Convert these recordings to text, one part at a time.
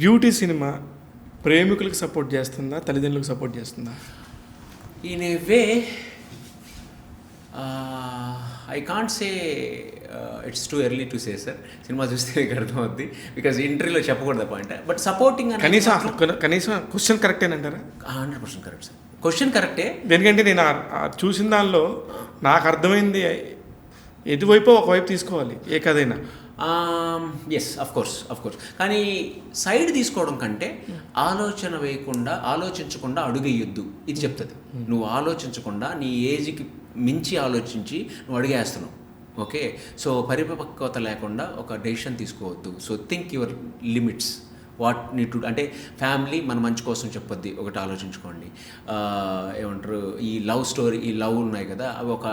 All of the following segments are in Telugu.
బ్యూటీ సినిమా ప్రేమికులకు సపోర్ట్ చేస్తుందా తల్లిదండ్రులకు సపోర్ట్ చేస్తుందా? In a way I can't say it's too early to say sir cinema చూస్తే మీకు అర్థమవుద్ది. బికాజ్ ఇంటర్వ్యూలో చెప్పకూడదు పాయింట్ బట్ సపోర్టింగ్ కనీసం కనీసం question కరెక్టేనంటారా hundred percent correct sir question కరెక్టే ఎందుకంటే నేను చూసిన దానిలో నాకు అర్థమైంది ఎటువైపు ఒకవైపు తీసుకోవాలి ఏ కథైనా. Yes of course of course కానీ సైడ్ తీసుకోవడం కంటే ఆలోచన వేయకుండా ఆలోచించకుండా అడుగేయొద్దు. ఇది చెప్తుంది. నువ్వు ఆలోచించకుండా నీ ఏజ్కి మించి ఆలోచించి నువ్వు అడిగేస్తున్నావు. ఓకే? సో పరిపక్వత లేకుండా ఒక డెసిషన్ తీసుకోవద్దు. So think your limits. What need to అంటే ఫ్యామిలీ మన మంచి కోసం చెప్పొద్ది. ఒకటి ఆలోచించుకోండి. ఏమంటారు? ఈ లవ్ స్టోరీ ఈ లవ్ ఉన్నాయి కదా అవి ఒక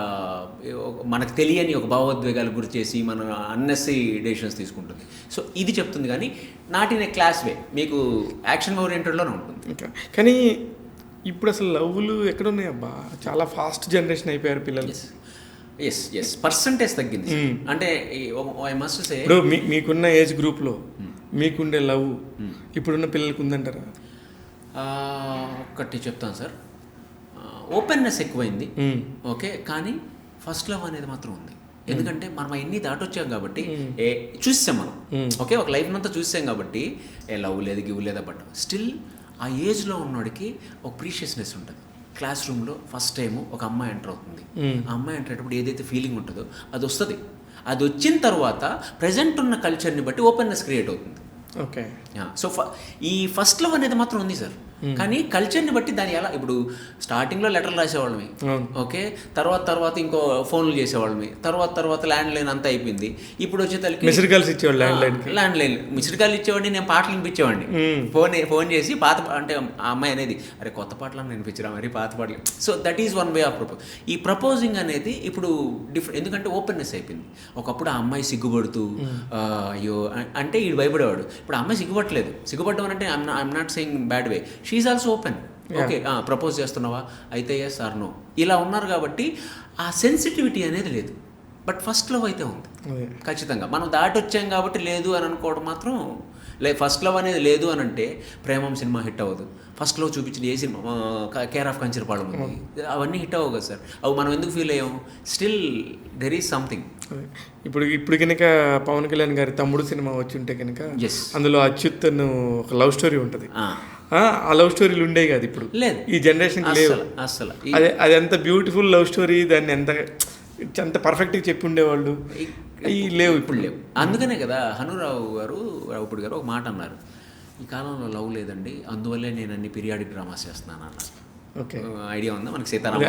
మనకు తెలియని ఒక భావోద్వేగాలు గురి చేసి మన అన్నెసరీ డెసిషన్స్ తీసుకుంటుంది. సో ఇది చెప్తుంది కానీ not in a class way మీకు యాక్షన్ ఓరియంటెడ్లోనే ఉంటుంది. కానీ ఇప్పుడు అసలు లవ్లు ఎక్కడున్నాయి అబ్బా? చాలా ఫాస్ట్ జనరేషన్ అయిపోయారు పిల్లలు. ఎస్ ఎస్ పర్సంటేజ్ తగ్గింది. Hmm. అంటే ఐ మస్ట్ సే ఇప్పుడు మీ మీకున్న ఏజ్ గ్రూప్లో మీకుండే లవ్ ఇప్పుడున్న పిల్లలకు ఉందంటారా ఒక్కటి చెప్తాను సార్. ఓపెన్నెస్ ఎక్కువైంది. ఓకే కానీ ఫస్ట్ లవ్ అనేది మాత్రం ఉంది. ఎందుకంటే మనం ఎన్ని దాటొచ్చాం కాబట్టి ఏ చూసాం మనం. ఓకే ఒక లైఫ్ అంతా చూసాం కాబట్టి ఏ లవ్ లేదు గివ్ లేదా బట్ స్టిల్ ఆ ఏజ్లో ఉన్నవాడికి ఒక ప్రీషియస్నెస్ ఉంటుంది. క్లాస్ రూమ్లో ఫస్ట్ టైం ఒక అమ్మాయి ఎంటర్ అవుతుంది. ఆ అమ్మాయి ఎంటర్ అయ్యేటప్పుడు ఏదైతే ఫీలింగ్ ఉంటుందో అది వస్తుంది. అది వచ్చిన తర్వాత ప్రజెంట్ ఉన్న కల్చర్ని బట్టి ఓపెన్నెస్ క్రియేట్ అవుతుంది. ఓకే సో ఈ ఫస్ట్ లవ్ అనేది మాత్రం ఉంది సార్ కానీ కల్చర్ని బట్టి దాని ఎలా ఇప్పుడు స్టార్టింగ్లో లెటర్లు రాసేవాళ్ళమి. ఓకే తర్వాత తర్వాత ఇంకో ఫోన్లు చేసేవాళ్ళమి. తర్వాత తర్వాత ల్యాండ్ లైన్ అంతా అయిపోయింది. ఇప్పుడు వచ్చే తలకి మిస్డ్ కాల్స్ ఇచ్చేవాళ్ళు landline landline missed call ఇచ్చేవాడిని నేను పాటలు వినిపించేవాడిని. ఫోన్ ఫోన్ చేసి పాత అంటే ఆ అమ్మాయి అనేది అరే కొత్త పాటలు వినిపించరా మరి? పాత పాటలు so that is one way of propose ఈ ప్రపోజింగ్ అనేది ఇప్పుడు డిఫరెంట్ ఎందుకంటే ఓపెన్నెస్ అయిపోయింది. ఒకప్పుడు ఆ అమ్మాయి సిగ్గుపడుతూ ఆ, అయ్యో అంటే ఈ భయపడేవాడు. ఇప్పుడు అమ్మాయి సిగ్గుపడలేదు సిగ్గుపడడం అంటే I'm not saying bad way she also open okay propose చేస్తున్నావా? అయితే ఎస్ ఆర్ నో ఇలా ఉన్నారు కాబట్టి ఆ సెన్సిటివిటీ అనేది లేదు. బట్ ఫస్ట్ లవ్ అయితే ఉంది. ఖచ్చితంగా. మనం దాటి వచ్చాం కాబట్టి లేదు అని అనుకోవడం మాత్రం లే ఫస్ట్ లవ్ అనేది లేదు అని అంటే ప్రేమం సినిమా హిట్ అవ్వదు. ఫస్ట్ లవ్ చూపించిన ఏ సినిమా కేర్ ఆఫ్ కంచరపాళెం ఉంది. అవన్నీ హిట్ అవ్వవు కదా సార్. అవి మనం ఎందుకు ఫీల్ అయ్యాం? Still there is something. ఇప్పుడు ఇప్పుడు కనుక పవన్ కళ్యాణ్ గారి తమ్ముడు సినిమా వచ్చి ఉంటే కనుక అందులో అచ్యుత్ ఒక లవ్ స్టోరీ ఉంటుంది. ఆ లవ్ స్టోరీలు ఉండేవి కాదు ఇప్పుడు. లేదు. ఈ జనరేషన్ లేవు. అస్సలు ఈ- అదే అది ఎంత బ్యూటిఫుల్ లవ్ స్టోరీ దాన్ని ఎంత ఎంత పర్ఫెక్ట్గా చెప్పి ఉండేవాళ్ళు. ఈ లేవు ఇప్పుడు. ఇప్పుడు లేవు. అందుకనే కదా హనురావు గారు రావుపుడి గారు ఒక మాట అన్నారు. ఈ కాలంలో లవ్ లేదండి అందువల్లే నేను అన్ని పీరియాడిక్ డ్రామాస్ చేస్తున్నాను అన్నారు ఐడియా ఉందా? మనకి సీతారామ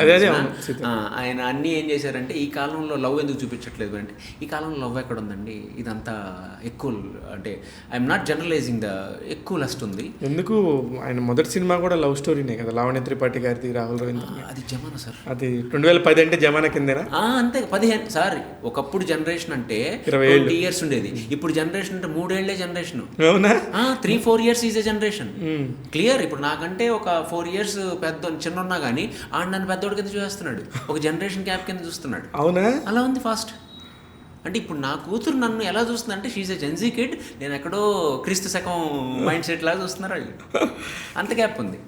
ఆయన అన్నీ ఏం చేశారంటే ఈ కాలంలో లవ్ ఎందుకు చూపించట్లేదు? అంటే ఈ కాలంలో లవ్ ఎక్కడ ఉందండి ఇదంతా ఎక్కువ అంటే ఐఎమ్ నాట్ జనరలైజింగ్ ద ఎక్కువ లస్ట్ ఉంది. ఎందుకు? ఆయన మొదటి సినిమా కూడా లవ్ స్టోరీనే కదా లావణ్య త్రిపాఠి గారిది రాహుల్ రవీంద్ర అది జమానా సార్. అది రెండు వేల పది అంటే జమానా కిందేనా? ఆ, అంతే పదిహేను సార్. ఒకప్పుడు జనరేషన్ అంటే ట్వంటీ ఇయర్స్ ఉండేది. ఇప్పుడు జనరేషన్ అంటే మూడేళ్ళే జనరేషన్. అవునా? Three four years is a generation. Clear ఇప్పుడు నాకంటే ఒక ఫోర్ ఇయర్స్ పెద్ద చిన్న ఉన్నా కానీ ఆడు నన్ను పెద్దోడి కింద చూస్తున్నాడు ఒక జనరేషన్ గ్యాప్ కింద చూస్తున్నాడు. అవునా? అలా ఉంది ఫాస్ట్. అంటే ఇప్పుడు నా కూతురు నన్ను ఎలా చూస్తుంది అంటే షీజ్ ఎ జెన్జీ కిడ్ నేను ఎక్కడో క్రీస్తు శకం మైండ్ సెట్ లాగా చూస్తున్నారు వాళ్ళు. అంత గ్యాప్ ఉంది.